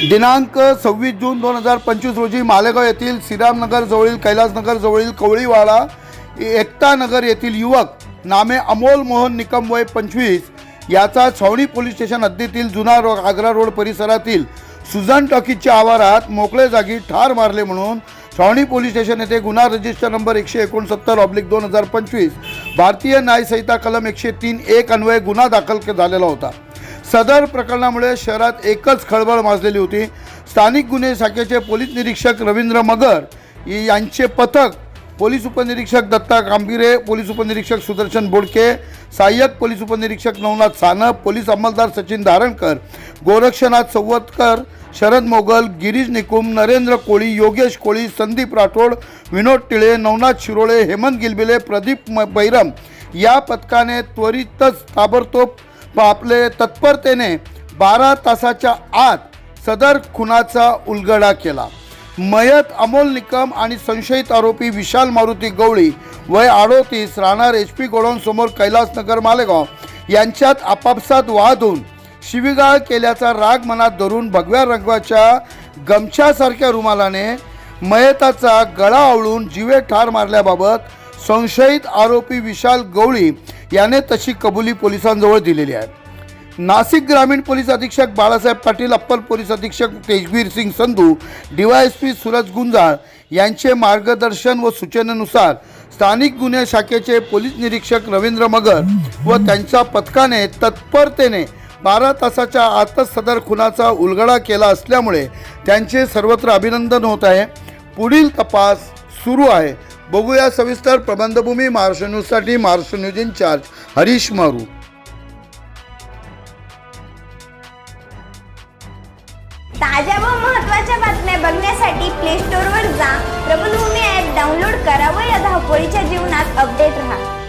दिनांक सव्वीस जून दोन हजार पंचवीस रोजी मालेगाव येथील श्रीरामनगर जवळील कैलासनगर जवळील कवळीवाडा एकता नगर येथील युवक नामे अमोल मोहन निकम वय पंचवीस याचा छावणी पोलीस स्टेशन हद्दीतील जुना रो आग्रा रोड परिसरातील सुझान टॉकीजच्या आवारात मोकळे जागी ठार मारले म्हणून छावणी पोलीस स्टेशन येथे गुन्हा रजिस्टर नंबर एकशे एकोणसत्तर ऑब्लिक दोन हजार पंचवीस भारतीय न्यायसंहिता कलम एकशे तीन एक अन्वये गुन्हा दाखल झालेला होता. सदर प्रकरणामुळे शहरात एकच खळबळ माजलेली होती. स्थानिक गुन्हे शाखेचे पोलीस निरीक्षक रवींद्र मगर यांचे पथक पोलीस उपनिरीक्षक दत्ता कांबिरे पोलीस उपनिरीक्षक सुदर्शन बोडके सहाय्यक पोलीस उपनिरीक्षक नवनाथ सानप पोलीस अंमलदार सचिन धारणकर गोरक्षनाथ सवतकर शरद मोगल गिरीश निकुम नरेंद्र कोळी योगेश कोळी संदीप राठोड विनोद टिळे नवनाथ शिरोळे हेमंत गिलबिले प्रदीप बैरम या पथकाने त्वरितच ताबडतोब आपले तत्परतेने बारा तासाच्या आत सदर खुनाचा उलगडा केला. मयत अमोल निकम आणि संशयित आरोपी विशाल मारुती गवळी वय आडोतीस राहणार एच पी गोडाऊनसमोर कैलासनगर मालेगाव यांच्यात आपापसात वाद होऊन शिवीगाळ केल्याचा राग मनात धरून भगव्या रंगाच्या गमछासारख्या रुमालाने मयताचा गळा आवळून जीवे ठार मारल्याबाबत संशयित आरोपी विशाल गवळी याने तशी कबुली पोलिसांजवळ दिलेली आहे. नाशिक ग्रामीण पोलीस अधीक्षक बाळासाहेब पाटील अप्पर पोलीस अधीक्षक तेजवीर सिंग संधू डीवायएसपी सूरज गुंजाळ यांचे मार्गदर्शन व सूचनेनुसार स्थानिक गुन्हे शाखेचे पोलीस निरीक्षक रवींद्र मगर व त्यांच्या पथकाने तत्परतेने बारा तासाच्या आतच सदर खुनाचा उलगडा केला असल्यामुळे त्यांचे सर्वत्र अभिनंदन होत आहे. पुढील तपास सुरू आहे. बघूया सविस्तर प्रबंधभूमी महाराष्ट्र न्यूजसाठी महाराष्ट्र न्यूज इन्चार्ज हरीश मारू. ताज्या व महत्त्वाच्या बातम्या बघण्यासाठी प्ले स्टोअरवर जा. प्रबलभूमी ॲप डाउनलोड करा व या धावपळीच्या जीवनात अपडेट राहा.